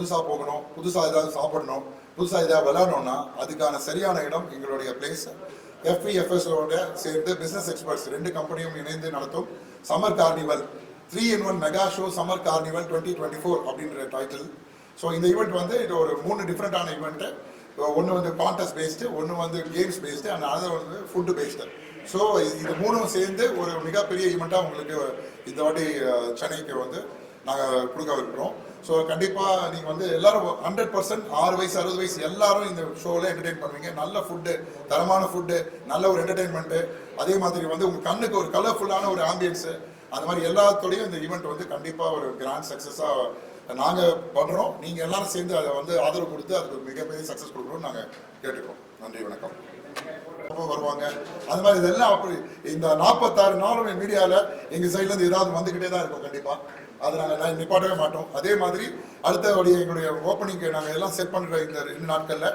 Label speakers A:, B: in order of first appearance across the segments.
A: புதுசாக போகணும் புதுசாக ஏதாவது சாப்பிடணும் புதுசாக ஏதாவது விளையாடணும்னா அதுக்கான சரியான இடம் எங்களுடைய பிளேஸ் எஃப்இஎஃப்எஸோட சேர்ந்து பிஸ்னஸ் எக்ஸ்பர்ட்ஸ் ரெண்டு கம்பெனியும் இணைந்து நடத்தும் summer carnival three in one mega show summer carnival twenty twenty four அப்படின்ற டைட்டில் ஸோ இந்த ஈவெண்ட் வந்து இது ஒரு மூணு டிஃப்ரெண்ட்டான ஈவெண்ட்டு ஒன்று வந்து கான்டெஸ்ட் பேஸ்டு ஒன்று வந்து கேம்ஸ் பேஸ்டு அண்ட் அதர் வந்து ஃபுட்டு பேஸ்டு ஸோ இது மூணும் சேர்ந்து ஒரு மிகப்பெரிய ஈவெண்ட்டாக உங்களுக்கு இந்த வாட்டி சென்னைக்கு வந்து நாங்கள் கொடுக்க இருக்கிறோம் ஸோ கண்டிப்பாக நீங்கள் வந்து எல்லாரும் ஹண்ட்ரட் பர்சன்ட் ஆறு வயசு அறுபது வயசு எல்லாரும் இந்த ஷோவில் என்டர்டெயின் பண்ணுவீங்க. நல்ல ஃபுட்டு தரமான ஃபுட்டு நல்ல ஒரு என்டர்டெயின்மெண்ட்டு அதே மாதிரி வந்து உங்கள் கண்ணுக்கு ஒரு கலர்ஃபுல்லான ஒரு ஆம்பியன்ஸு அந்த மாதிரி எல்லாத்தோடையும் இந்த ஈவெண்ட் வந்து கண்டிப்பாக ஒரு கிராண்ட் சக்ஸஸாக நாங்கள் பண்ணுறோம் நீங்கள் எல்லாரும் சேர்ந்து அதை வந்து ஆதரவு கொடுத்து அதுக்கு மிகப்பெரிய சக்ஸஸ் கொடுக்குறோம் நாங்கள் கேட்டுக்கிறோம். நன்றி வணக்கம். வருவாங்க. அது மாதிரி இதெல்லாம் அப்படி இந்த நாற்பத்தாறு நாளும் மீடியாவில் எங்கள் சைட்லேருந்து ஏதாவது வந்துக்கிட்டே தான் இருக்கும் கண்டிப்பாக அதை நாங்கள் நிப்பாட்டவே மாட்டோம். அதே மாதிரி அடுத்தபடி எங்களுடைய ஓப்பனிங்க்கு நாங்கள் எல்லாம் செட் பண்ணுற இந்த ரெண்டு நாட்களில்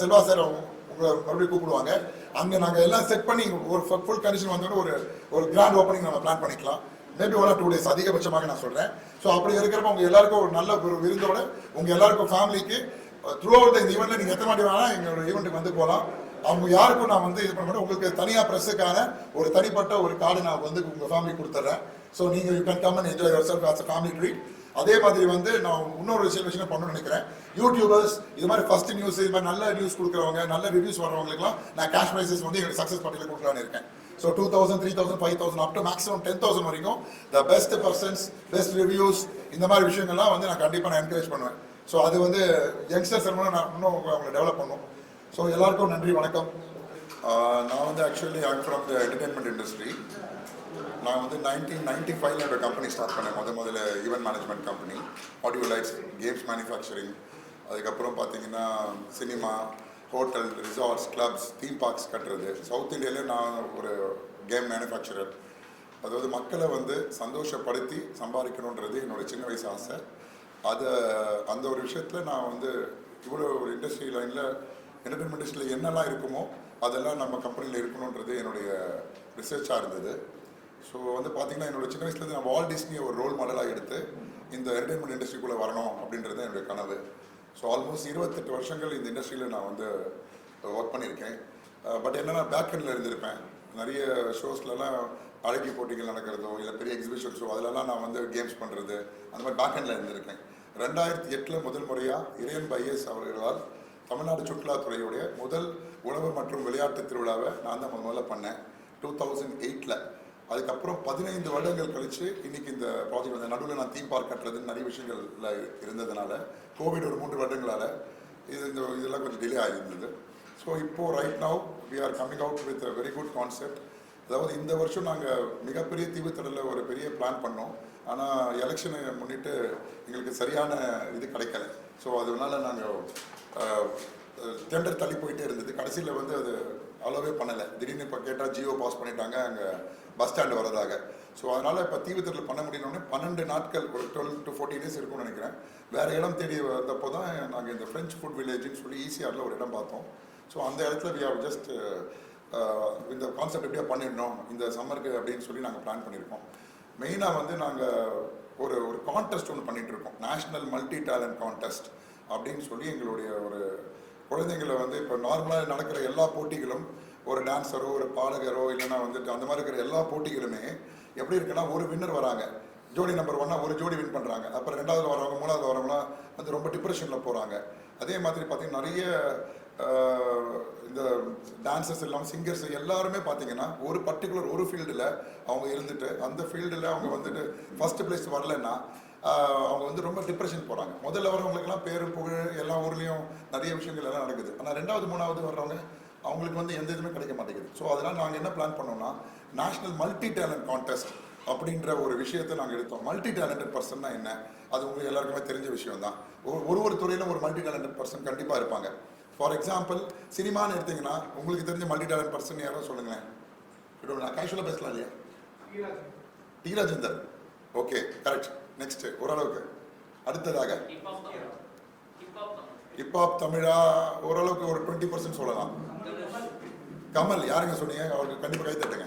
A: செல்வா சார் உங்களை மறுபடியும் கூப்பிடுவாங்க. அங்கே நாங்கள் எல்லாம் செட் பண்ணி ஒரு ஃபுல் கண்டிஷன் வந்தோட ஒரு ஒரு கிராண்ட் ஓப்பனிங் நம்ம பிளான் பண்ணிக்கலாம். Maybe one or two days அதிகபட்சமாக நான் சொல்கிறேன் ஸோ அப்படி இருக்கிறப்ப உங்கள் எல்லாருக்கும் ஒரு நல்ல ஒரு விருந்தோட உங்கள் எல்லாருக்கும் ஃபேமிலிக்கு த்ரூ அவுட் இந்த ஈவெண்ட்டில் நீங்கள் எத்தனை வாட்டி வேணால் எங்களோட ஈவெண்ட்டுக்கு வந்து போகலாம் அவங்க யாருக்கும் நான் வந்து இது பண்ண மாட்டேன். உங்களுக்கு தனியாக ப்ரெஸ்ஸுக்கான ஒரு தனிப்பட்ட ஒரு கார்டு நான் வந்து உங்கள் ஃபேமிலி கொடுத்துட்றேன். ஸோ நீங்கள் you can come and enjoy yourself as a family treat அதே மாதிரி வந்து நான் இன்னொரு விஷயம் விஷயம் பண்ணணும்னு நினைக்கிறேன். யூடியூபர்ஸ் இது மாதிரி ஃபர்ஸ்ட் நியூஸ் இது மாதிரி நல்ல நியூஸ் கொடுக்குறவங்க நல்ல ரிவ்யூஸ் வர்றவங்களுக்குலாம் நான் கேஷ் ப்ரைஸஸ் வந்து எங்களுக்கு சக்ஸஸ் பார்ட்டியில் கொடுக்கலான்னு இருக்கேன். So two thousand three thousand five thousand up to maximum ten thousand வரைக்கும் the best persons best reviews இந்த மாதிரி விஷயங்கள்லாம் வந்து நான் கண்டிப்பாக நான் என்கரேஜ் பண்ணுவேன். ஸோ அது வந்து யங்ஸ்டர்ஸ் நான் இன்னும் அவங்களை டெவலப் பண்ணும். ஸோ எல்லாருக்கும் நன்றி வணக்கம். நான் வந்து actually I'm from the entertainment industry நான் வந்து நைன்டீன் நைன்டி ஃபைவ்ல என்னோட கம்பெனி ஸ்டார்ட் பண்ணேன். முத முதல்ல event management company audio lights games manufacturing அதுக்கப்புறம் பார்த்தீங்கன்னா cinema hotel resorts clubs theme parks கட்டுறது. சவுத் இந்தியாவிலே நான் ஒரு கேம் மேனுஃபேக்சரர் அதாவது மக்களை வந்து சந்தோஷப்படுத்தி சம்பாதிக்கணுன்றது என்னோட சின்ன வயசு ஆசை. அதை அந்த ஒரு விஷயத்தில் நான் வந்து இவ்வளோ ஒரு இண்டஸ்ட்ரி லைனில் என்டர்டைன்மெண்ட் இண்டஸ்ட்ரியில் என்னெல்லாம் இருக்குமோ அதெல்லாம் நம்ம கம்பெனியில் இருக்கணுன்றது என்னுடைய ரிசர்ச்சாக இருந்தது. ஸோ வந்து பார்த்தீங்கன்னா என்னோட சின்ன வயசுலேருந்து நான் வால் டிஸ்னியை ஒரு ரோல் மாடலாக எடுத்து இந்த என்டர்டைன்மெண்ட் இண்டஸ்ட்ரிக்குள்ளே வரணும் அப்படின்றது என்னுடைய கனவு. ஸோ ஆல்மோஸ்ட் இருபத்தெட்டு வருஷங்கள் இந்த இண்டஸ்ட்ரியில் நான் வந்து uh, ஒர்க் பண்ணியிருக்கேன். Uh, பட் என்னென்னா பேக் எண்டில் இருந்திருப்பேன். நிறைய ஷோஸ்லலாம் அழகி போட்டிகள் நடக்கிறதோ இல்லை பெரிய எக்ஸிபிஷன் ஷோ அதிலலாம் நான் வந்து கேம்ஸ் பண்ணுறது அந்த மாதிரி பேக் எண்டில் இருந்திருக்கேன். ரெண்டாயிரத்தி எட்டில் முதல் முறையாக இறையன் பைஎஸ் அவர்களால் தமிழ்நாடு சுற்றுலாத்துறையுடைய முதல் உணவு மற்றும் விளையாட்டு திருவிழாவை நான் தான் முதல்ல பண்ணேன். டூ தௌசண்ட் எயிட்டில் அதுக்கப்புறம் பதினைந்து வருடங்கள் கழிச்சு இன்னைக்கு இந்த ப்ராஜெக்ட் வந்து நடுவில் நான் தீம் பார்க் கட்டுறதுன்னு நிறைய விஷயங்கள்ல இருந்ததுனால கோவிட் ஒரு மூன்று வருடங்களால் இது இந்த இதெல்லாம் கொஞ்சம் டிலே ஆகியிருந்தது ஸோ இப்போது right now we are coming out with very good concept அதாவது இந்த வருஷம் நாங்கள் மிகப்பெரிய தீவுத்தடலில் ஒரு பெரிய பிளான் பண்ணோம். ஆனால் எலெக்ஷனை முன்னிட்டு எங்களுக்கு சரியான இது கிடைக்கல. ஸோ அதனால நாங்கள் டெண்டர் தள்ளி போயிட்டே இருந்தது. கடைசியில் வந்து அது அலோவே பண்ணலை. திடீர்னு இப்போ கேட்டால் ஜியோ பாஸ் பண்ணிட்டாங்க. அங்கே பஸ் ஸ்டாண்டு வரதாக ஸோ அதனால் இப்போ தீவுத்தடல் பண்ண முடியணும்னே பன்னெண்டு நாட்கள் ஒரு டுவெல் டு ஃபோர்டீன் டேஸ் இருக்கும்னு நினைக்கிறேன். வேறு இடம் தேடி வந்தப்போ தான் நாங்கள் இந்த ஃப்ரெஞ்ச் ஃபுட் வில்லேஜ்னு சொல்லி ஈஸியாரில் ஒரு இடம் பார்த்தோம். ஸோ அந்த இடத்துல வி ஹவ் ஜஸ்ட் இந்த கான்செப்ட் எப்படியா பண்ணிடணும். இந்த சம்மருக்கு அப்படின்னு சொல்லி நாங்கள் பிளான் பண்ணியிருக்கோம். மெயினாக வந்து நாங்கள் ஒரு ஒரு கான்டெஸ்ட் ஒன்று பண்ணிகிட்டு இருக்கோம் நேஷ்னல் மல்டி டேலண்ட் கான்டெஸ்ட் அப்படின்னு சொல்லி எங்களுடைய ஒரு குழந்தைங்களை வந்து இப்போ நார்மலாக நடக்கிற எல்லா போட்டிகளும் ஒரு டான்ஸரோ ஒரு பாடகரோ இல்லைன்னா வந்துட்டு அந்த மாதிரி இருக்கிற எல்லா போட்டிகளுமே எப்படி இருக்குன்னா ஒரு வின்னர் வராங்க. ஜோடி நம்பர் ஒன்னா ஒரு ஜோடி வின் பண்ணுறாங்க அப்புறம் ரெண்டாவது வரவங்க மூணாவது வரவங்களாம் வந்து ரொம்ப டிப்ரெஷனில் போகிறாங்க அதே மாதிரி பார்த்தீங்கன்னா நிறைய இந்த டான்சர்ஸ் எல்லாம் சிங்கர்ஸ் எல்லாருமே பார்த்தீங்கன்னா ஒரு பர்டிகுலர் ஒரு ஃபீல்டில் அவங்க இருந்துட்டு அந்த ஃபீல்டில் அவங்க வந்துட்டு ஃபர்ஸ்ட் பிளேஸ் வரலன்னா அவங்க வந்து ரொம்ப டிப்ரெஷன் போகிறாங்க முதல்ல வரவங்களுக்குலாம் பேரு புகழ் எல்லா ஊர்லேயும் நிறைய விஷயங்கள் எல்லாம் நடக்குது. ஆனால் ரெண்டாவது மூணாவது வர்றவங்க அவங்களுக்கு வந்து எந்த இதுவுமே கிடைக்க மாட்டேங்குது. ஸோ அதனால் நாங்கள் என்ன பிளான் பண்ணோம்னா நேஷனல் மல்டி டேலண்ட் கான்டெஸ்ட் அப்படின்ற ஒரு விஷயத்தை நாங்கள் எடுத்தோம். மல்டி டேலண்டட் பர்சன்னா என்ன? அது உங்களுக்கு எல்லாருக்குமே தெரிஞ்ச விஷயம் தான் ஒரு ஒரு துறையிலும் ஒரு மல்டி டேலண்டட் பர்சன் கண்டிப்பாக இருப்பாங்க. ஃபார் எக்ஸாம்பிள் சினிமான்னு எடுத்தீங்கன்னா உங்களுக்கு தெரிஞ்ச மல்டி டேலண்ட் பர்சன் யாரோ சொல்லுங்களேன். நான் கேஷுவலாக பேசலாம் இல்லையா? T Rajendar okay correct next ஓரளவுக்கு. அடுத்ததாக. ஹிப்ஹாப் தமிழா. ஓரளவுக்கு ஒரு டுவெண்ட்டி பர்சன்ட் சொல்லலாம். கமல் யாருங்க சொன்னீங்க? அவருக்கு கண்டிப்பாக கை தட்டுங்க.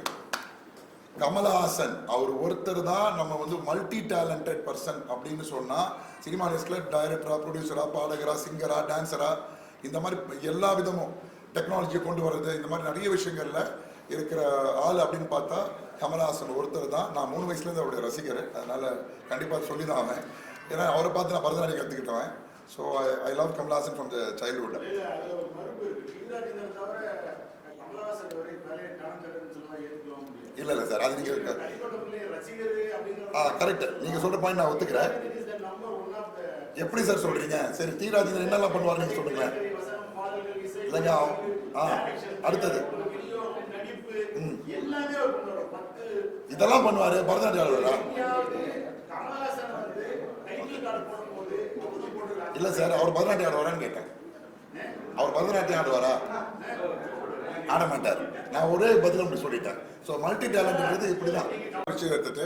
A: கமலஹாசன் அவர் ஒருத்தர் தான் நம்ம வந்து மல்டி டேலண்டட் பர்சன் அப்படின்னு சொன்னா சினிமா இண்டஸ்ட்ரியில் டைரக்டரா ப்ரொடியூசரா பாடகரா சிங்கரா டான்சரா இந்த மாதிரி எல்லா விதமும் டெக்னாலஜியை கொண்டு வர்றது இந்த மாதிரி நிறைய விஷயங்கள்ல இருக்கிற ஆள் அப்படின்னு பார்த்தா கமலஹாசன் ஒருத்தர் தான். நான் மூணு வயசுலேருந்து அவருடைய ரசிகர். அதனால கண்டிப்பாக சொல்லி தான் அவன் ஏன்னா அவரை பார்த்து நான் Bharatanatyam கற்றுக்கிட்டவன் so I love Kamal Haasan from the childhood
B: இல்ல, அதுல ஒரு மறுப்பு இருக்கு. ஈராட்டினர் தவிர கமலஹாசன் வரை நிறைய talented-ன்னு சொன்னா ஏத்துக்கலாம் முடியாது.
A: இல்லை இல்லை சார் அது நீங்கள் ஆ கரெக்ட். நீங்கள் சொல்கிற பாயிண்ட் நான் ஒத்துக்கிறேன். எப்படி சார் சொல்றீங்க? சரி டி. ராஜேந்திரன் என்னெல்லாம் பண்ணுவார் நீங்க சொல்லுங்களேன் இல்லைங்க, ஆ, அடுத்தது. ம். இதெல்லாம் பண்ணுவாரு பரதநாட்டியம். இல்ல சார் அவர் பரதநாட்டியம் ஆடுவாரான்னு கேட்டேன். அவர் பரதநாட்டியம் ஆடுவாரா? ஆட மாட்டார் நான் ஒரே பதில் அப்படி சொல்லிட்டேன். ஸோ மல்டி டேலண்ட்ன்றது இப்படிதான். விஷயம் எடுத்துட்டு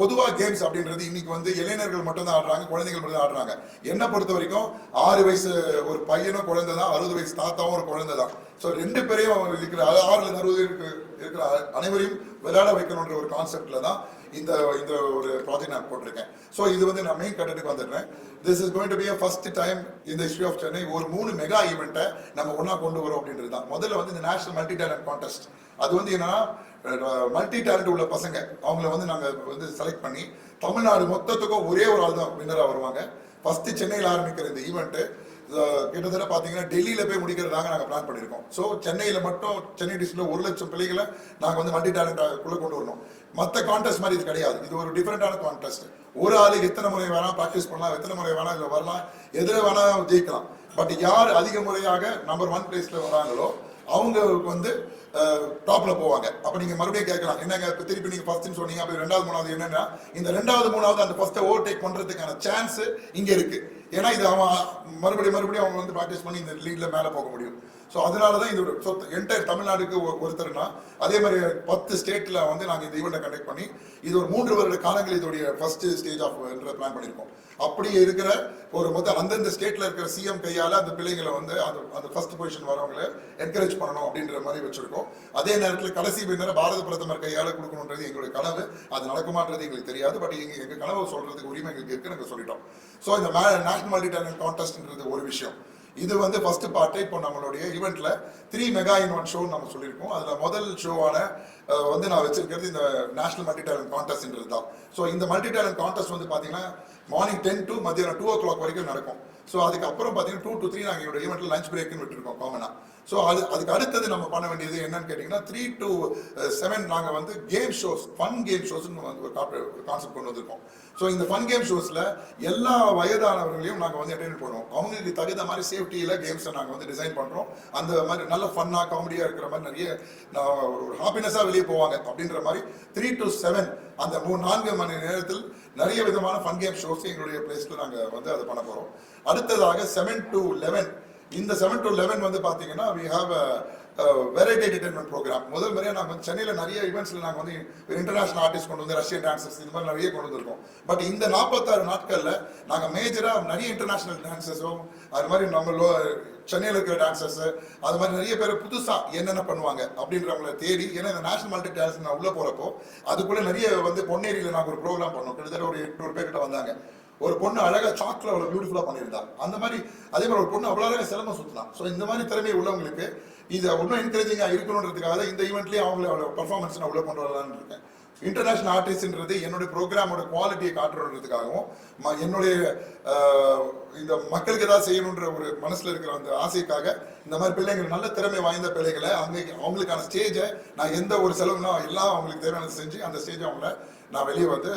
A: பொதுவாக கேம்ஸ் அப்படின்றது இன்னைக்கு வந்து இளைஞர்கள் மட்டும் தான் ஆடுறாங்க குழந்தைகள் மட்டும் தான் ஆடுறாங்க. என்ன பொறுத்த வரைக்கும் ஆறு வயசு ஒரு பையனும் குழந்தை தான் அறுபது வயசு தாத்தாவும் ஒரு குழந்தை தான் ஸோ ரெண்டு பேரையும் அவங்க இருக்கிற ஆறுல இருந்து அறுபது இருக்கிற அனைவரையும் விளையாட வைக்கணுன்ற ஒரு கான்செப்ட்ல தான் இந்த இந்த ஒரு ப்ராஜெக்ட் நான் போட்டிருக்கேன். ஸோ இது வந்து நான் மெயின் கண்டென்ட்டுக்கு வந்துடுறேன். This is going to be a first time இந்த ஹிஸ்ட்ரி ஆஃப் சென்னை ஒரு மூணு மெகா ஈவெண்ட்டை நம்ம ஒன்றா கொண்டு வரோம் அப்படின்றது தான். முதல்ல வந்து இந்த நேஷனல் மல்டி டேலண்ட் கான்டெஸ்ட் அது வந்து என்னன்னா மல்டி டேலண்ட் உள்ள பசங்க. அவங்கள வந்து நாங்கள் வந்து செலக்ட் பண்ணி தமிழ்நாடு மொத்தத்துக்கும் ஒரே ஒரு ஆள் தான் வின்னராக வருவாங்க. ஃபஸ்ட்டு சென்னையில் ஆரம்பிக்கிற இந்த ஈவெண்ட்டு கிட்டத்தட்ட பார்த்தீங்கன்னா டெல்லியில் போய் முடிக்கிறதாக நாங்கள் பிளான் பண்ணியிருக்கோம் ஸோ சென்னையில் மட்டும் சென்னை டிஸ்ட்ரிக்ட்ல ஒரு லட்சம் பிள்ளைகளை நாங்கள் வந்து மல்டி டேலண்டாக்குள்ளே கொண்டு வரணும். மற்ற கான்டெஸ்ட் மாதிரி இது கிடையாது. இது ஒரு டிஃப்ரெண்டான கான்டெஸ்ட் ஒரு ஆள் எத்தனை முறை வேணால் ப்ராக்டிஸ் பண்ணலாம் எத்தனை முறை வேணால் இதில் வரலாம் எதில் வேணால் ஜெயிக்கலாம். பட் யார் அதிக முறையாக நம்பர் ஒன் பிளேஸில் வராங்களோ அவங்களுக்கு வந்து டாப்ல போவாங்க. அப்ப நீங்க மறுபடியும் கேட்கலாம் என்னங்க இப்போ திருப்பி நீங்க ஃபர்ஸ்ட்னு சொன்னீங்க அப்படி ரெண்டாவது மூணாவது என்னன்னா இந்த ரெண்டாவது மூணாவது அந்த ஃபர்ஸ்ட் ஓவர் டேக் பண்றதுக்கான சான்ஸ் இங்க இருக்கு. ஏன்னா இது அவன் மறுபடியும் மறுபடியும் அவங்க வந்து ப்ராக்டிஸ் பண்ணி இந்த லீடில் மேல போக முடியும். ஸோ அதனால தான் இது சொத்து என்டையர் தமிழ்நாடுக்கு ஒருத்தர்னா அதே மாதிரி பத்து ஸ்டேட்டில் வந்து நாங்கள் இந்த ஈவெண்ட்டை கண்டக்ட் பண்ணி இது ஒரு மூன்று வருட காலங்கள் இதோடைய ஃபர்ஸ்ட் ஸ்டேஜ் ஆஃப் பிளான் பண்ணியிருக்கோம் அப்படி இருக்கிற ஒரு மொத்தம் அந்தந்த ஸ்டேட்டில் இருக்கிற சிஎம் கையால் அந்த பிள்ளைங்களை வந்து அந்த அந்த ஃபர்ஸ்ட் பொசிஷன் வரவங்களை என்கரேஜ் பண்ணணும் அப்படின்ற மாதிரி வச்சுருக்கோம். அதே நேரத்தில் கடைசி பின்னர் பாரத பிரதமர் கையால் கொடுக்கணுன்றது எங்களுடைய கனவு. அது நடக்குமான்றது எங்களுக்கு தெரியாது. பட் எங்கள் எங்கள் கனவு சொல்கிறதுக்கு உரிமை எங்களுக்கு இருக்கு நாங்கள் சொல்லிட்டோம். ஸோ இந்த நேஷனல் மல்டி டேலண்ட் கான்டெஸ்ட்ன்றது ஒரு விஷயம். இது வந்து ஃபர்ஸ்ட் பார்ட்டு இப்போ நம்மளுடைய ஈவெண்ட்ல three mega in one show நம்ம சொல்லியிருக்கோம். அதுல முதல் ஷோவான வந்து நான் வச்சிருக்கிறது இந்த நேஷனல் மல்டி டேலண்ட் கான்டெஸ்ட்ன்றது தான் ஸோ இந்த மல்டி டேலண்ட் கான்டெஸ்ட் வந்து பாத்தீங்கன்னா மார்னிங் டென் டு மத்தியானம் டூ ஓ கிளாக் வரைக்கும் நடக்கும். ஸோ அதுக்கப்புறம் பார்த்தீங்கன்னா டூ டு த்ரீ நாங்கள் எங்களோட ஈவெண்ட்ல லஞ்ச் பிரேக்னு விட்டுருக்கோம் காமனாக ஸோ அது அதுக்கு அடுத்தது நம்ம பண்ண வேண்டியது என்னன்னு கேட்டிங்கன்னா த்ரீ டு செவன் uh, நாங்கள் வந்து கேம் ஷோஸ் ஃபன் கேம் ஷோஸ்னு வந்து ஒரு கான்செப்ட் கொண்டு வந்திருக்கோம். ஸோ இந்த ஃபன் கேம் ஷோஸில் எல்லா வயதானவர்களையும் நாங்கள் வந்து என்டர்டைன் பண்ணுவோம். அவங்களுக்கு தகுந்த மாதிரி சேஃப்டியில் கேம்ஸை நாங்கள் வந்து டிசைன் பண்ணுறோம் அந்த மாதிரி நல்ல ஃபன்னாக காமெடியாக இருக்கிற மாதிரி நிறைய நான் ஒரு ஹாப்பினஸாக வெளியே போவாங்க அப்படின்ற மாதிரி த்ரீ டு செவன் அந்த மூணு நான்கு மணி நேரத்தில் நிறைய விதமான ஃபன் கேம் ஷோஸ் எங்களுடைய பிளேஸ்க்கு நாங்கள் வந்து அதை பண்ண போகிறோம் அடுத்ததாக செவன் டு லெவன் இந்த செவன் டு லெவன் வந்து பார்த்தீங்கன்னா we have variety entertainment programme முதல் முறையாக நாங்கள் வந்து சென்னையில் நிறைய ஈவெண்ட்ஸில் நாங்கள் வந்து இன்டர்நேஷனல் ஆர்டிஸ்ட் கொண்டு வந்து ரஷ்யன் டான்சர்ஸ் இந்த மாதிரி நிறைய கொண்டு வந்திருக்கோம். பட் இந்த நாற்பத்தாறு நாட்களில் நாங்கள் மேஜராக நிறைய இன்டர்நேஷனல் டான்சர்ஸும் அது மாதிரி நம்ம லோ சென்னையில் இருக்கிற டான்சர்ஸ் அது மாதிரி நிறைய பேர் புதுசாக என்னென்ன பண்ணுவாங்க அப்படின்றவங்கள தேடி ஏன்னா இந்த நேஷனல் மல்டி டான்ஸ் நான் உள்ளே போகிறப்போ அதுக்குள்ளே நிறைய வந்து பொன்னேரியில் நாங்கள் ஒரு ப்ரோக்ராம் பண்ணோம். கிட்டத்தட்ட ஒரு எட்நூறு பேர்கிட்ட வந்தாங்க. ஒரு பொண்ணு அழகா சாக்ல அவ்வளவு பியூட்டிஃபுல்லா பண்ணியிருந்தா. அந்த மாதிரி அதே மாதிரி ஒரு பொண்ணு அவ்வளவு அழகா சிலம்பம் சுத்தினான் ஸோ இந்த மாதிரி திறமை உள்ளவங்களுக்கு இது இன்னும் என்கரேஜிங்காக இருக்கணுன்றதுக்காக தான் இந்த ஈவெண்ட்லேயே அவங்கள அவ்வளோ பர்ஃபார்மன்ஸ் நான் உள்ள கொண்டு வரலான்னு இருக்கேன். இன்டர்நேஷனல் ஆர்டிஸ்ட்ன்றது என்னுடைய ப்ரோக்ராமோட குவாலிட்டியை காட்டுறதுக்காகவும் ம- என்னுடைய இந்த மக்களுக்கு ஏதாவது செய்யணுன்ற ஒரு மனசில் இருக்கிற அந்த ஆசைக்காக இந்த மாதிரி பிள்ளைங்கள் நல்ல திறமை வாய்ந்த பிள்ளைகளை அங்க அவங்களுக்கான ஸ்டேஜை நான் எந்த ஒரு செலவுனா எல்லாம் அவங்களுக்கு தேவையானது செஞ்சு அந்த ஸ்டேஜை அவங்கள நான் வெளியே வந்து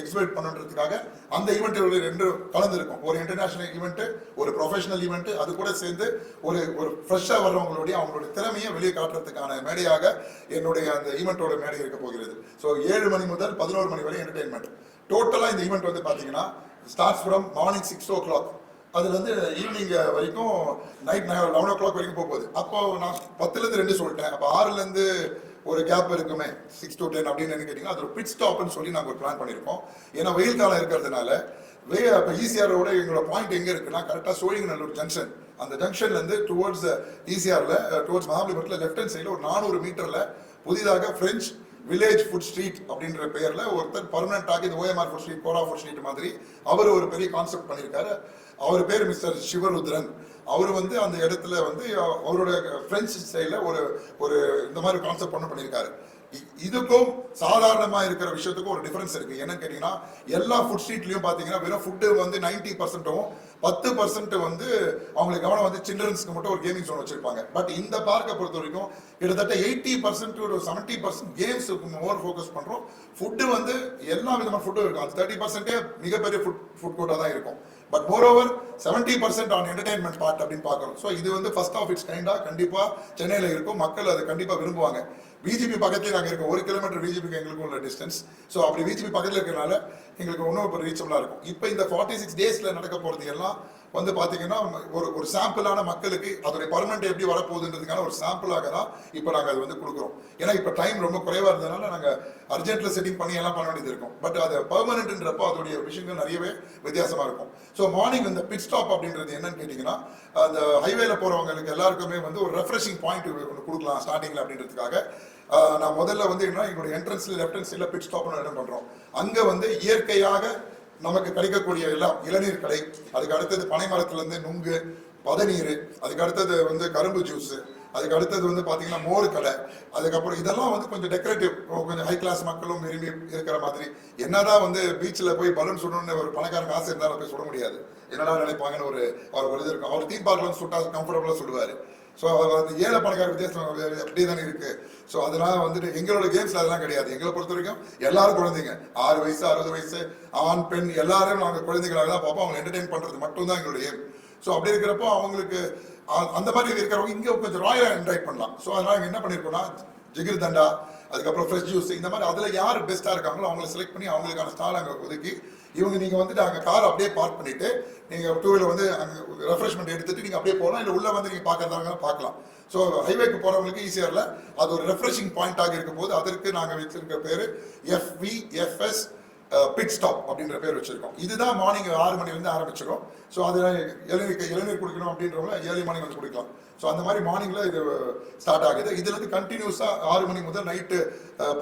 A: எக்ஸிபிட் பண்ணுன்றதுக்காக அந்த ஈவெண்ட் ரெண்டு கலந்துருக்கும். ஒரு இன்டர்நேஷனல் ஈவெண்ட்டு ஒரு ப்ரொஃபஷனல் ஈவெண்ட் அது கூட சேர்ந்து ஒரு ஒரு ஃப்ரெஷ்ஷாக வர்றவங்களுடைய அவங்களுடைய திறமையை வெளியே காட்டுறதுக்கான மேடையாக என்னுடைய அந்த ஈவெண்ட்டோட மேடை இருக்க போகிறது. ஸோ ஏழு மணி முதல் பதினோரு மணி வரை என்டர்டைன்மெண்ட் டோட்டலாக இந்த ஈவெண்ட் வந்து பார்த்தீங்கன்னா starts from morning six o'clock அதுலேருந்து வந்து ஈவினிங் வரைக்கும் நைட் லெவன் ஓ கிளாக் வரைக்கும் போக போகுது. அப்போ நான் பத்துலேருந்து ரெண்டு சொல்லிட்டேன். அப்போ ஆறுலேருந்து ஒரு கேப் இருக்குமே சிக்ஸ் டு டென் அப்படின்னு என்ன கேட்டிங்கன்னா அது ஒரு பிட் ஸ்டாப்னு சொல்லி நாங்கள் ஒரு பிளான் பண்ணியிருக்கோம். ஏன்னா வெயில் காலம் இருக்கிறதுனால வே இப்போ ஈசிஆரோட எங்களோட பாயிண்ட் எங்கே இருக்குன்னா கரெக்டாக சோழிங்கநல்லூர் ஜங்ஷன் அந்த ஜங்ஷன்லேருந்து டுவோர்ட்ஸ் ஈசிஆரில் டுவோர்ட்ஸ் மகாபலிபுரத்தில் லெஃப்ட் ஹேண்ட் சைடில் ஒரு நானூறு மீட்டரில் புதிதாக ஃப்ரெஞ்ச் வில்லேஜ் ஃபுட் ஸ்ட்ரீட் அப்படின்ற பெயரில் ஒருத்தர் பர்மனண்டாக இந்த OMR food street Kora food street மாதிரி அவர் ஒரு பெரிய கான்செப்ட் பண்ணியிருக்காரு. அவர் பேர் மிஸ்டர் சிவருத்ரன் அவர் வந்து அந்த இடத்துல வந்து அவரோட பிரெஞ்சு ஸ்டைல ஒரு ஒரு இந்த மாதிரி கான்செப்ட் ஒன்று பண்ணியிருக்காரு. இ- இதுக்கும் சாதாரணமா இருக்கிற விஷயத்துக்கும் ஒரு டிஃபரன்ஸ் இருக்கு. என்னன்னு கேட்டீங்கன்னா எல்லா ஃபுட் ஸ்ட்ரீட்லயும் பாத்தீங்கன்னா வெறும் ஃபுட்டு வந்து நைன்டி பர்சன்ட்டும் பத்து பர்சன்ட் வந்து அவங்களுக்கு கவனம் வந்து சில்ட்ரன்ஸ்க்கு மட்டும் ஒரு கேமிங் ஜோன் வச்சிருப்பாங்க. பட் இந்த பார்க்கை பொறுத்த வரைக்கும் கிட்டத்தட்ட எயிட்டி பர்சன்ட் ஒரு செவன்டி பர்சன்ட் கேம்ஸுக்கு ஓவர் ஃபோக்கஸ் பண்றோம். ஃபுட்டு வந்து எல்லா விதமான ஃபுட்டும் இருக்கும். அது தேர்ட்டி பர்சன்டே மிகப்பெரிய ஃபுட் ஃபுட் கோர்ட்டாக தான் இருக்கும். But more over seventy percent on entertainment part அப்படின்னு பார்க்கறோம். ஸோ இது வந்து ஃபர்ஸ்ட் ஆஃப் இட்ஸ் கைண்டாக கண்டிப்பா சென்னையில இருக்கும். மக்கள் அதை கண்டிப்பா விரும்புவாங்க. பிஜேபி பக்கத்துல நாங்கள் இருக்கோம். ஒரு கிலோமீட்டர் பிஜேபிக்கு எங்களுக்கு உள்ள டிஸ்டன்ஸ் ஸோ அப்படி பிஜேபி பக்கத்தில் இருக்கிறனால எங்களுக்கு இன்னும் இப்போ ரீச்சபிளாக இருக்கும். இப்போ இந்த ஃபார்ட்டி சிக்ஸ் டேஸ்ல நடக்க போறது எல்லாம் வந்து பாத்தீங்கன்னா ஒரு ஒரு சாம்பிளான மக்களுக்கு அதோடைய பர்மனெண்ட் எப்படி வரப்போகுதுன்றதுக்கான ஒரு சாம்பிளாக தான் இப்போ நாங்கள் அது வந்து கொடுக்குறோம். ஏன்னா இப்போ டைம் ரொம்ப குறைவா இருந்ததுனால நாங்கள் அர்ஜென்ட்ல செட்டிங் பண்ணி எல்லாம் பண்ண வேண்டியது இருக்கும். பட் அது பர்மனெண்ட்ன்றப்போ அதோடைய விஷயங்கள் நிறையவே வித்தியாசமா இருக்கும். ஸோ மார்னிங் இந்த பிட் ஸ்டாப் அப்படின்றது என்னன்னு கேட்டிங்கன்னா அந்த ஹைவேல போறவங்களுக்கு எல்லாருக்குமே வந்து ஒரு ரெஃப்ரெஷிங் பாயிண்ட் ஒன்று கொடுக்கலாம் ஸ்டார்டிங்ல அப்படின்றதுக்காக. நான் முதல்ல வந்து என்ன எங்களுடைய என்ட்ரன்ஸ்ல லெஃப்ட் ஹேண்ட் சைடில் பிட் ஸ்டாப்னு இடம் பண்றோம். அங்க வந்து இயற்கையாக நமக்கு கிடைக்கக்கூடிய எல்லாம் இளநீர் கடை அதுக்கு அடுத்தது பனை மரத்துலேருந்து நுங்கு பதநீர் அதுக்கு அடுத்தது வந்து கரும்பு ஜூஸ் அதுக்கு அடுத்தது வந்து பார்த்தீங்கன்னா மோர் கடை அதுக்கப்புறம் இதெல்லாம் வந்து கொஞ்சம் டெக்கரேட்டிவ் கொஞ்சம் ஹை கிளாஸ் மக்களும் விரும்பி இருக்கிற மாதிரி. என்னதான் வந்து பீச்சில் போய் பலூன் சுடணும்னு ஒரு பணக்காரங்க ஆசை இருந்தாலும் போய் சுட முடியாது. என்னடா நினைப்பாங்கன்னு ஒரு அவர் ஒரு இது இருக்கும். அவர் தீம் பார்க்கலாம் சுட்டா கம்ஃபர்டபுளாக சுடுவார் ஸோ அந்த ஏழை பணக்கார வித்தியாசம் அப்படியே தானே இருக்கு. ஸோ அதனால வந்துட்டு எங்களோட கேம்ஸ் அதெல்லாம் கிடையாது. எங்களை பொறுத்த வரைக்கும் எல்லாரும் குழந்தைங்க. ஆறு வயசு அறுபது வயசு ஆண் பெண் எல்லாரும் நாங்கள் குழந்தைங்களாக தான் பார்ப்போம். அவங்க என்டர்டைன் பண்றது மட்டும் தான் எங்களோட ஏம் ஸோ அப்படி இருக்கிறப்போ அவங்களுக்கு அந்த மாதிரி இருக்கிறவங்க இங்கே கொஞ்சம் ராயலாக என்ஜாய் பண்ணலாம். ஸோ அதனால நாங்கள் என்ன பண்ணியிருக்கோம்னா ஜிகிர் தண்டா அதுக்கப்புறம் ஃப்ரெஷ் ஜூஸ் இந்த மாதிரி அதில் யார் பெஸ்ட்டாக இருக்காங்களோ அவங்கள செலக்ட் பண்ணி அவங்களுக்கான ஸ்டால் அங்கே ஒதுக்கி இவங்க நீங்கள் வந்துட்டு அங்கே கார் அப்படியே பார்க் பண்ணிட்டு நீங்கள் டூ வீலர் வந்து அங்கே ரெஃப்ரெஷ்மெண்ட் எடுத்துட்டு நீங்கள் அப்படியே போகலாம். இல்லை உள்ளே வந்து நீங்கள் பார்க்கறதாங்க பார்க்கலாம் ஸோ ஹைவேக்கு போகிறவங்களுக்கு ஈஸியாக இல்லை. அது ஒரு ரெஃப்ரெஷிங் பாயிண்டாக இருக்கும்போது அதற்கு நாங்கள் வச்சிருக்க பேரு எஃப்விஎஃப்எஸ் பிட் ஸ்டாப் அப்படின்ற பேர் வச்சுருக்கோம். இதுதான் மார்னிங் ஆறு மணி வந்து ஆரம்பிச்சிடும் ஸோ அதில் இளநீர் இளநீர் குடிக்கணும் அப்படின்றவங்க ஏழு மணி வந்து குடிக்கலாம். ஸோ அந்த மாதிரி மார்னிங்கில் இது ஸ்டார்ட் ஆகுது. இதுலேருந்து இருந்து ஆறு மணி முதல் நைட்டு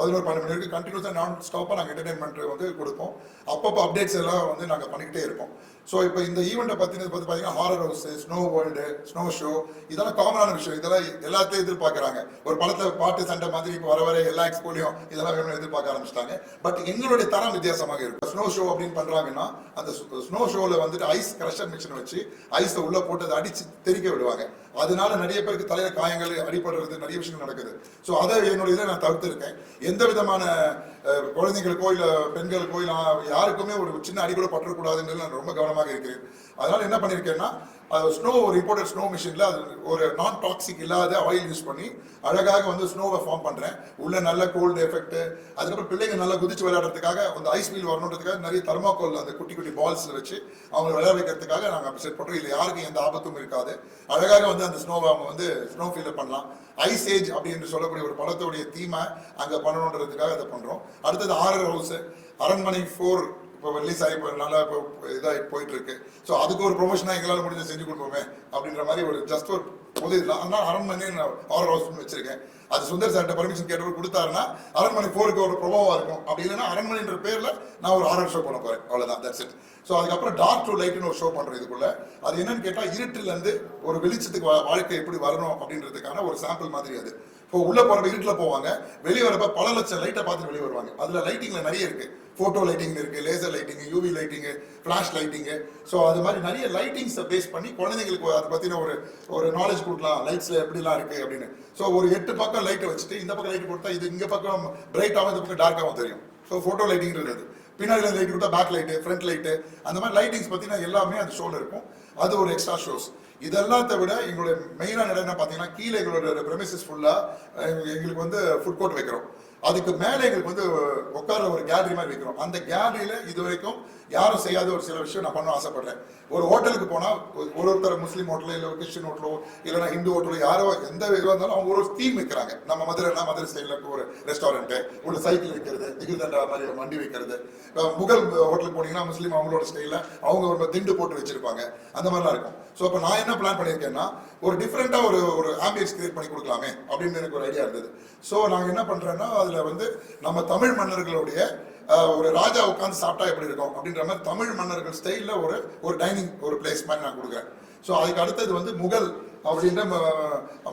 A: பதினோரு பன்னெண்டு மணி வரைக்கும் கண்டினியூஸாக நான் ஸ்டாப்பாக நாங்கள் என்டர்டைன்மெண்ட் வந்து கொடுப்போம். அப்பப்போ அப்டேட்ஸ் எல்லாம் வந்து நாங்கள் பண்ணிக்கிட்டே இருப்போம். ஸோ இப்போ இந்த ஈவெண்ட்டை பற்றினது பார்த்து பார்த்தீங்கன்னா horror house snow world snow show இதெல்லாம் காமனான விஷயம். இதெல்லாம் எல்லாத்தையும் எதிர்பார்க்குறாங்க. ஒரு படத்தை பாட்டு சண்டை மாதிரி இப்போ வர வர எல்லா எக்ஸ்போலையும் இதெல்லாம் வேணும்னு எதிர்பார்க்க ஆரம்பிச்சிட்டாங்க. பட் எங்களுடைய தரம் வித்தியாசமாக இருக்கும். ஸ்னோ ஷோ அப்படின்னு பண்ணுறாங்கன்னா அந்த ஸ்னோ ஷோவில் வந்துட்டு ஐஸ் கிரஷர் மிஷினை வச்சு ஐஸை உள்ளே போட்டு அதை அடித்து தெறிக்க விடுவாங்க. அதனால நிறைய பேருக்கு தலையில காயங்கள் அடிபடுறது நிறைய விஷயங்கள் நடக்குது. ஸோ அதை என்னுடைய இதை நான் தவிர்த்திருக்கேன். எந்த விதமான குழந்தைங்களுக்கோ குழந்தைகளுக்கோ இல்ல பெண்களுக்கோ இல்ல யாருக்குமே ஒரு சின்ன அடிக்கூட பற்றக்கூடாதுன்றது நான் ரொம்ப கவனமாக இருக்கிறேன். அதனால என்ன பண்ணியிருக்கேன்னா ஸ்னோ ஒரு இம்போர்ட்டட் ஸ்னோ மிஷின்ல அது ஒரு நான் டாக்ஸிக் இல்லாத ஆயில் யூஸ் பண்ணி அழகாக வந்து ஸ்னோவை ஃபார்ம் பண்றேன். உள்ள நல்ல கோல்டு எஃபெக்ட் அதுக்கப்புறம் பிள்ளைங்க நல்லா குதிச்சு விளையாடுறதுக்காக அந்த ஐஸ் மீல் வரணுன்றதுக்காக நிறைய தர்மாக்கோல் அந்த குட்டி குட்டி பால்ஸ்ல வச்சு அவங்க விளையாட வைக்கிறதுக்காக நாங்க அப்படி செட் பண்றோம் இதுல யாருக்கும் எந்த ஆபத்தும் இருக்காது. அழகாக வந்து அந்த ஸ்னோவை அவங்க வந்து ஸ்னோ ஃபீல் பண்ணலாம். ஐஸ் ஏஜ் அப்படின்னு சொல்லக்கூடிய ஒரு படத்துடைய தீமை அங்க பண்ணணுன்றதுக்காக அதை பண்றோம். அடுத்தது ஆரர் ஹவுஸ் அரண்மனை ஃபோர் இப்போ ரிலீஸ் ஆகி நல்லா இப்போ இதாகி போயிட்டு இருக்கு ஸோ அதுக்கு ஒரு ப்ரொமோஷனாக எங்களால் முடிஞ்ச செஞ்சு கொடுப்போமே அப்படின்ற மாதிரி ஒரு ஜஸ்ட் ஒரு பொது இல்லை ஆனால் அரண்மனை ஆரர் ஹவுஸ் வச்சிருக்கேன். அது சுந்தர் சார்கிட்ட பர்மிஷன் கேட்டவர் கொடுத்தாருன்னா அரண்மனை ஃபோருக்கு ஒரு ப்ரொமோவாக இருக்கும். அப்படி இல்லைன்னா அரண்மனைன்ற பேரில் நான் ஒரு ஆரர் ஷோ பண்ண போகிறேன் அவ்வளோதான் தட்ஸ் இட் ஸோ அதுக்கப்புறம் டார்க் டு லைட்னு ஒரு ஷோ பண்ணுறேன் இதுக்குள்ள. அது என்னன்னு கேட்டால் இருட்டிலேருந்து ஒரு வெளிச்சத்துக்கு வா- வாழ்க்கை எப்படி வரணும் அப்படின்றதுக்கான ஒரு சாம்பிள் மாதிரி அது. இப்போ உள்ள போறப்ப இருட்டில் போவாங்க. வெளியே வரப்ப பல லட்சம் லைட்டை பார்த்துட்டு வெளியே வருவாங்க. அதுல லைட்டிங்ல நிறைய இருக்கு. போட்டோ லைட்டிங் இருக்கு laser lighting UV lighting flash lighting so அது மாதிரி நிறைய லைட்டிங்ஸை பேஸ் பண்ணி குழந்தைங்களுக்கு அதை பத்தின ஒரு ஒரு நாலேஜ் கொடுக்கலாம். லைட்ஸ்ல எப்படிலாம் இருக்கு அப்படின்னு. ஸோ ஒரு எட்டு பக்கம் லைட்டை வச்சுட்டு இந்த பக்கம் லைட் கொடுத்தா இது இங்க பக்கம் பிரைட்டாகவும் இந்த பக்கம் டார்க்காகவும் தெரியும். ஸோ போட்டோ லைட்டிங் இருக்குது பின்னாடி லைட் கொடுத்தா பேக் லைட்டு ஃப்ரண்ட் லைட்டு அந்த மாதிரி லைட்டிங்ஸ் பார்த்தீங்கன்னா எல்லாமே அந்த ஷோவில் இருக்கும். அது ஒரு எக்ஸ்ட்ரா ஷோஸ் இதெல்லாத்த விட எங்களுடைய மெயினான இடம் என்ன பார்த்தீங்கன்னா கீழே எங்களோட பிரமிசஸ் ஃபுல்லாக எங்களுக்கு வந்து ஃபுட் கோர்ட் வைக்கிறோம். அதுக்கு மேலே எங்களுக்கு வந்து உட்கார ஒரு கேலரி மாதிரி வைக்கிறோம். அந்த கேலரியில இது வரைக்கும் யாரும் செய்யாத ஒரு சில விஷயம் நான் பண்ண ஆசைப்படுறேன். ஒரு ஹோட்டலுக்கு போனா ஒரு ஒருத்தர் முஸ்லீம் ஹோட்டலோ இல்லை கிறிஸ்டின் ஹோட்டலோ இல்லைன்னா ஹிந்து ஹோட்டலோ யாரோ எந்த இதுவாக இருந்தாலும் அவங்க ஒரு தீம் வைக்கிறாங்க. நம்ம மதுரைனா மதுரை சைடில் ஒரு ரெஸ்டாரண்ட் உள்ள சைக்கிள் வைக்கிறது திகில் மாதிரி ஒரு வண்டி வைக்கிறது. முகல் ஹோட்டலுக்கு போனீங்கன்னா முஸ்லீம் அவங்களோட ஸ்டைலில் அவங்க ஒரு திண்டு போட்டு வச்சிருப்பாங்க. அந்த மாதிரிலாம் இருக்கும். ஸோ அப்போ நான் என்ன பிளான் பண்ணியிருக்கேன்னா ஒரு டிஃப்ரெண்ட்டாக ஒரு ஒரு ஆம்பியன்ஸ் கிரியேட் பண்ணி கொடுக்கலாமே அப்படின்னு எனக்கு ஒரு ஐடியா இருந்தது. ஸோ நாங்கள் என்ன பண்ணுறேன்னா அதில் வந்து நம்ம தமிழ் மன்னர்களுடைய ஒரு ராஜா உட்காந்து சாப்பிட்டா எப்படி இருக்கும்? அப்படின்ற மாதிரி தமிழ் மன்னர்கள் ஸ்டைலில் ஒரு ஒரு டைனிங் ஒரு பிளேஸ் மாதிரி நான் கொடுக்குறேன். ஸோ அதுக்கு அடுத்தது வந்து முகல் அப்படின்ற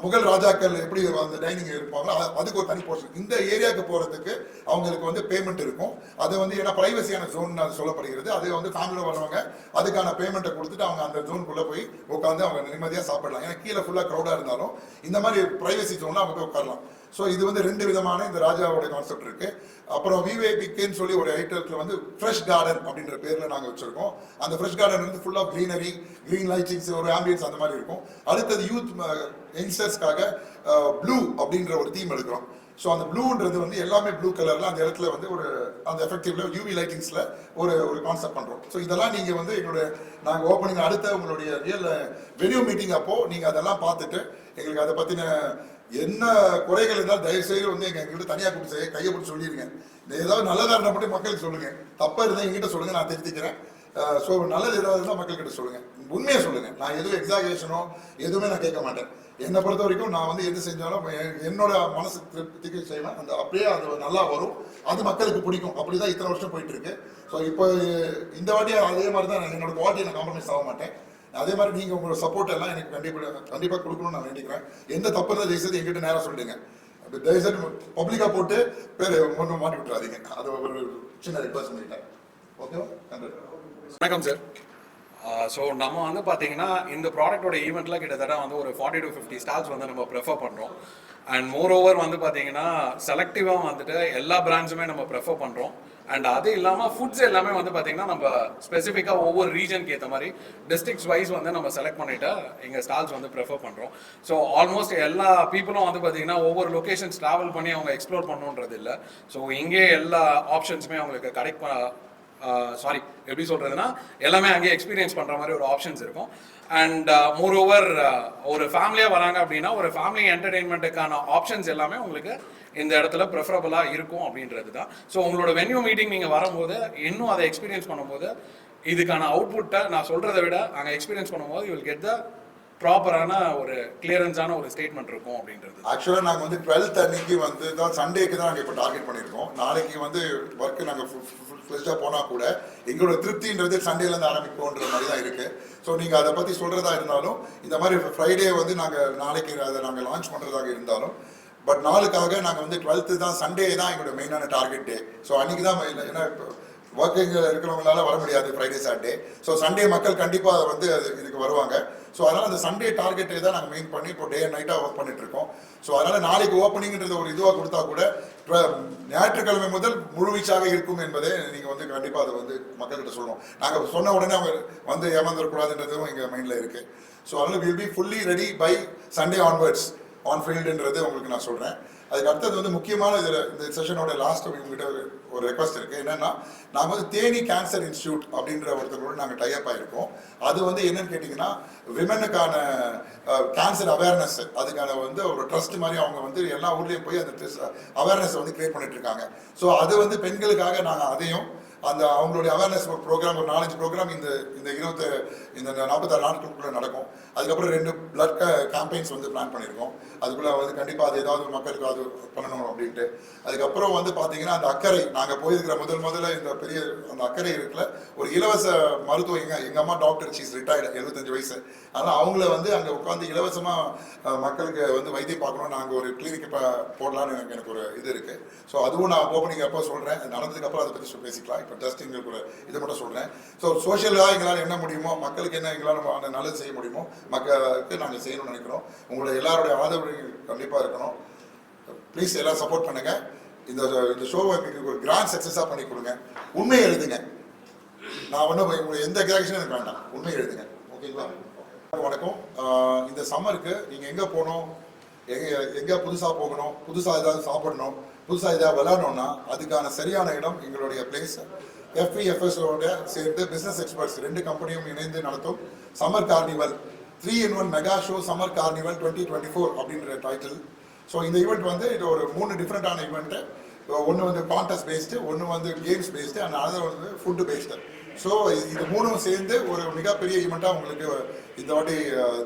A: முகல் ராஜாக்கள் எப்படி அந்த டைனிங் இருப்பாங்களோ அதுக்கு ஒரு தனி போர்ஷன் இந்த ஏரியாவுக்கு போகிறதுக்கு அவங்களுக்கு வந்து பேமெண்ட் இருக்கும். அது வந்து ஏன்னா ப்ரைவசியான ஜோன் அது சொல்லப்படுகிறது. அது வந்து ஃபேமிலியில் வரவங்க அதுக்கான பேமெண்ட்டை கொடுத்துட்டு அவங்க அந்த ஜோனுக்குள்ளே போய் உட்காந்து அவங்க நிம்மதியாக சாப்பிடலாம். ஏன்னா கீழே ஃபுல்லாக க்ரௌடாக இருந்தாலும் இந்த மாதிரி ப்ரைவசி ஜோனில் அவங்க போய் உட்காரலாம். ஸோ இது வந்து ரெண்டு விதமான இந்த ராஜாவோட கான்செப்ட் இருக்கு. அப்புறம் விவேபிக்குன்னு சொல்லி ஒரு ஐட்டத்தில் வந்து ஃப்ரெஷ் கார்டன் அப்படின்ற பேரில் நாங்கள் வச்சுருக்கோம். அந்த ஃப்ரெஷ் கார்டன் வந்து ஃபுல்லாக க்ரீனரி க்ரீன் லைட்டிங்ஸ் ஒரு ஆம்பியன்ஸ் அந்த மாதிரி இருக்கும். அடுத்தது யூத் யங்ஸ்டர்ஸ்க்காக ப்ளூ அப்படின்ற ஒரு தீம் எடுக்கிறோம். ஸோ அந்த ப்ளூன்றது வந்து எல்லாமே ப்ளூ கலரில் அந்த இடத்துல வந்து ஒரு அந்த எஃபெக்டிவ்ல யூவி லைட்டிங்ஸில் ஒரு ஒரு கான்செப்ட் பண்ணுறோம் ஸோ இதெல்லாம் நீங்கள் வந்து எங்களுடைய நாங்கள் ஓப்பனிங் அடுத்த உங்களுடைய ரியல் வெனியூ மீட்டிங் அப்போ நீங்கள் அதெல்லாம் பார்த்துட்டு எங்களுக்கு அதை பற்றின என்ன குறைகள் இருந்தாலும் தயவு செய்து வந்து எங்க எங்ககிட்ட தனியாக கூப்பிட்டு செய்ய கையை பிடிச்சி சொல்லிடுங்க. ஏதாவது நல்லதா இருந்தால் மட்டும் மக்களுக்கு சொல்லுங்க. தப்பா இருந்தால் எங்கிட்ட சொல்லுங்க நான் திருத்திக்கிறேன் ஸோ நல்லது ஏதாவது இருந்தால் மக்கள்கிட்ட சொல்லுங்க. உண்மையை சொல்லுங்க. நான் எதுவும் எக்ஸாகேஷனோ எதுவுமே நான் கேட்க மாட்டேன். என்னை பொறுத்த வரைக்கும் நான் வந்து எது செஞ்சாலும் என்னோட மனசு திருப்திக்கு செய்வேன். அந்த அப்படியே அது நல்லா வரும். அது மக்களுக்கு பிடிக்கும். அப்படிதான் இத்தனை வருஷம் போயிட்டு இருக்கு. ஸோ இப்போ இந்த வாட்டி அதே மாதிரி தான் என்னோட குவாலிட்டி நான் காம்ப்ரமைஸ் ஆக மாட்டேன். அதே மாதிரி நீங்க உங்களோட சப்போர்ட் எல்லாம் எனக்கு கண்டிப்பா கண்டிப்பா கொடுக்கணும்னு நான் வேண்டிக்கிறேன். எந்த தப்பு இருந்தால் தயவுசெய்து எங்கிட்ட நேரம் சொல்லிடுங்க. தயவுசெய்து பப்ளிக்கா போட்டு பேர் ஒன்றும் மாட்டி விட்டுறாதீங்க. அது ஒரு சின்ன ரிக்வஸ்ட் பண்ணிட்டேன் ஓகேவா நன்றி.
C: வணக்கம் சார் ஸோ நம்ம வந்து பார்த்தீங்கன்னா இந்த ப்ராடக்ட்டோட ஈவெண்ட்லாம் கிட்டத்தட்ட வந்து ஒரு ஃபார்ட்டி டு ஃபிஃப்டி ஸ்டால்ஸ் வந்து நம்ம ப்ரெஃபர் பண்ணுறோம் அண்ட் மோர் ஓவர் வந்து பார்த்தீங்கன்னா செலக்டிவாக வந்துட்டு எல்லா பிராண்ட்ஸுமே நம்ம ப்ரெஃபர் பண்ணுறோம் அண்ட் அது இல்லாமல் ஃபுட்ஸ் எல்லாமே வந்து பார்த்தீங்கன்னா நம்ம ஸ்பெசிஃபிக்காக ஒவ்வொரு ரீஜனுக்கு ஏற்ற மாதிரி டிஸ்ட்ரிக்ஸ் வைஸ் வந்து நம்ம செலக்ட் பண்ணிட்டு எங்கள் ஸ்டால்ஸ் வந்து ப்ரிஃபர் பண்ணுறோம் ஸோ ஆல்மோஸ்ட் எல்லா பீப்புளும் வந்து பார்த்தீங்கன்னா ஒவ்வொரு லொகேஷன்ஸ் ட்ராவல் பண்ணி அவங்க எக்ஸ்ப்ளோர் பண்ணணுன்றது இல்லை. ஸோ இங்கே எல்லா ஆப்ஷன்ஸுமே அவங்களுக்கு கிடைக்க சாரி எப்படி சொல்கிறதுனா எல்லாமே அங்கேயே எக்ஸ்பீரியன்ஸ் பண்ணுற மாதிரி ஒரு ஆப்ஷன்ஸ் இருக்கும். அண்ட் மோர் ஓவர் ஒரு ஃபேமிலியாக வராங்க அப்படின்னா ஒரு ஃபேமிலி என்டர்டெயின்மெண்ட்டுக்கான ஆப்ஷன்ஸ் எல்லாமே உங்களுக்கு இந்த இடத்துல ப்ரிஃபரபுளாக இருக்கும் அப்படின்றது தான் ஸோ உங்களோட வென்யூ மீட்டிங் நீங்கள் வரும்போது இன்னும் அதை எக்ஸ்பீரியன்ஸ் பண்ணும்போது இதுக்கான அவுட்புட்டை நான் சொல்கிறத விட அங்கே எக்ஸ்பீரியன்ஸ் பண்ணும்போது யூ வில் கெட் த ப்ராப்பரான ஒரு கிளியரன்ஸான ஒரு ஸ்டேட்மெண்ட் இருக்கும் அப்படின்றது.
A: ஆக்சுவலாக நாங்கள் வந்து டுவெல்த் அன்னைக்கு வந்து தான் சண்டேக்கு தான் நாங்கள் இப்போ டார்கெட் பண்ணியிருக்கோம். நாளைக்கு வந்து ஒர்க்கு நாங்கள் ஃப்ரெஷ்ஷாக போனால் கூட எங்களோட திருப்தின்றது சண்டேலேருந்து ஆரம்பிப்போன்ற மாதிரி தான் இருக்குது ஸோ நீங்கள் அதை பற்றி சொல்கிறதா இருந்தாலும் இந்த மாதிரி ஃப்ரைடே வந்து நாங்கள் நாளைக்கு அதை நாங்கள் லான்ச் பண்ணுறதாக இருந்தாலும் பட் நாளுக்காக நாங்கள் வந்து டுவெல்த்து தான் சண்டே தான் எங்களோட மெயினான டார்கெட் டே ஸோ அன்றைக்கி தான் ஏன்னா ஒர்க்கிங் இருக்கிறவங்களால வர முடியாது ஃப்ரைடே சாட்டர்டே ஸோ சண்டே மக்கள் கண்டிப்பாக அதை வந்து அது- இதுக்கு வருவாங்க. ஸோ அதனால் அந்த சண்டே டார்கெட்டை தான் நாங்கள் மெயின் பண்ணி இப்போ டே அண்ட் நைட்டாக ஒர்க் பண்ணிட்டு இருக்கோம். ஸோ அதனால் நாளைக்கு ஓப்பனிங்ன்றது ஒரு இதுவாக கொடுத்தா கூட ஞாயிற்றுக்கிழமை முதல் முழுவீச்சாக இருக்கும் என்பதை நீங்கள் வந்து கண்டிப்பாக அதை வந்து மக்கள்கிட்ட சொல்லணும். நாங்கள் சொன்ன உடனே அவங்க வந்து ஏமாந்துடக்கூடாதுன்றதும் எங்கள் மைண்டில் இருக்குது ஸோ அதனால் will be fully ready by Sunday onwards on ஃபீல்டுன்றது உங்களுக்கு நான் சொல்கிறேன் அதுக்கு அடுத்தது வந்து முக்கியமான இதில் இந்த செஷனோட லாஸ்ட் உங்ககிட்ட ஒரு ஒரு ரெக்வஸ்ட் இருக்குது என்னென்னா நாங்கள் வந்து தேனி கேன்சர் இன்ஸ்டியூட் அப்படின்ற ஒருத்தரோட நாங்கள் டைப் ஆகிருக்கோம் அது வந்து என்னன்னு கேட்டிங்கன்னா விமனுக்கான கேன்சர் அவேர்னஸ் அதுக்கான வந்து ஒரு ட்ரஸ்ட் மாதிரி அவங்க வந்து எல்லா ஊர்லேயும் போய் அந்த அவேர்னஸ் வந்து கிரியேட் பண்ணிட்டு இருக்காங்க. ஸோ அது வந்து பெண்களுக்காக நாங்கள் அதையும் அந்த அவங்களுடைய அவேர்னஸ் ஒரு ப்ரோக்ராம் ஒரு நாலஞ்சு ப்ரோக்ராம் இந்த இந்த இருபத்தி இந்த நாற்பத்தாறு நாட்களுக்குள்ள நடக்கும். அதுக்கப்புறம் ரெண்டு பிளட் கேம்பெயின்ஸ் வந்து பிளான் பண்ணியிருக்கோம். அதுக்குள்ள வந்து கண்டிப்பாக அது ஏதாவது ஒரு மக்களுக்கு அது பண்ணணும் அப்படின்ட்டு. அதுக்கப்புறம் வந்து பார்த்தீங்கன்னா அந்த அக்கறை நாங்கள் போயிருக்கிற முதல் முதல்ல இந்த பெரிய அந்த அக்கறை இருக்குல்ல ஒரு இலவச மருத்துவம் எங்க எங்கள் அம்மா டாக்டர் சீஸ் ரிட்டையர்டு எழுபத்தஞ்சு வயசு. அதனால் அவங்கள வந்து அங்கே உட்காந்து இலவசமாக மக்களுக்கு வந்து வைத்தியம் பார்க்கணும் நாங்கள் ஒரு கிளினிக் இப்போ போடலான்னு எனக்கு எனக்கு ஒரு இது இருக்குது ஸோ அதுவும் நான் ஓப்பனிங் அப்போ சொல்கிறேன் நடந்ததுக்கப்புறம் நடந்ததுக்கு அப்புறம் அதை பற்றி பேசிக்கலாம். இப்போ ஜஸ்ட் இதை மட்டும் சொல்கிறேன் ஸோ சோஷியலாக எங்களால் என்ன முடியுமோ மக்களுக்கு என்ன எங்களால் அந்த நல்லது செய்ய முடியுமோ மக்களுக்கு நாங்கள் செய்யணும்னு நினைக்கிறோம். உங்களுடைய எல்லாருடைய ஆதரவு கண்டிப்பாக இருக்கணும். ப்ளீஸ் எல்லாம் சப்போர்ட் பண்ணுங்கள் இந்த இந்த ஷோவை எங்களுக்கு ஒரு கிராண்ட் சக்ஸஸாக பண்ணி கொடுங்க. உண்மையை எழுதுங்க. நான் ஒன்றும் உங்களுக்கு எந்த கிராக்ஷனும் எனக்கு வேண்டாம். உண்மையை எழுதுங்க. ஓகேங்களா? வணக்கம். இந்த சம்மருக்கு நீங்கள் எங்கே போகணும்? எங்கே எங்கே புதுசாக போகணும்? புதுசாக ஏதாவது சாப்பிடணும்? புதுசாக இதாக விளாடணும்னா அதுக்கான சரியான இடம் எங்களுடைய பிளேஸ் எஃப்இஎஃப்எஸோட சேர்ந்து பிஸ்னஸ் எக்ஸ்பர்ட்ஸ் ரெண்டு கம்பெனியும் இணைந்து நடத்தும் summer carnival three in one mega show summer carnival twenty twenty four அப்படின்ற டைட்டில் ஸோ இந்த ஈவெண்ட் வந்து இது ஒரு மூணு டிஃப்ரெண்ட்டான ஈவெண்ட்டு ஒன்று வந்து கான்டெஸ்ட் பேஸ்டு ஒன்று வந்து கேம்ஸ் பேஸ்டு அண்ட் அதர் வந்து ஃபுட்டு பேஸ்டு ஸோ இது மூணும் சேர்ந்து ஒரு மிகப்பெரிய ஈவெண்ட்டாக உங்களுக்கு இந்த வாட்டி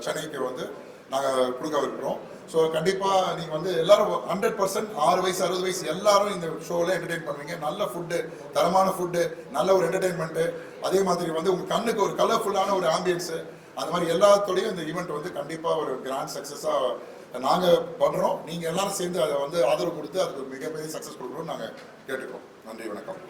A: சென்னைக்கு வந்து நாங்கள் கொடுக்க இருக்கிறோம் ஸோ கண்டிப்பாக நீங்கள் வந்து எல்லாரும் ஹண்ட்ரட் பர்சன்ட் ஆறு வயசு அறுபது வயசு எல்லாரும் இந்த ஷோவில் என்டர்டெயின் பண்ணுவீங்க. நல்ல ஃபுட்டு தரமான ஃபுட்டு நல்ல ஒரு என்டர்டெயின்மெண்ட்டு அதே மாதிரி வந்து உங்கள் கண்ணுக்கு ஒரு கலர்ஃபுல்லான ஒரு ஆம்பியன்ஸு அந்த மாதிரி எல்லாத்தோடையும் இந்த ஈவெண்ட் வந்து கண்டிப்பாக ஒரு கிராண்ட் சக்ஸஸாக நாங்கள் பண்ணுறோம் நீங்கள் எல்லாரும் சேர்ந்து அதை வந்து ஆதரவு கொடுத்து அதுக்கு மிகப்பெரிய சக்ஸஸ் கொடுக்குறோம் நாங்கள் கேட்டுக்கிறோம். நன்றி வணக்கம்.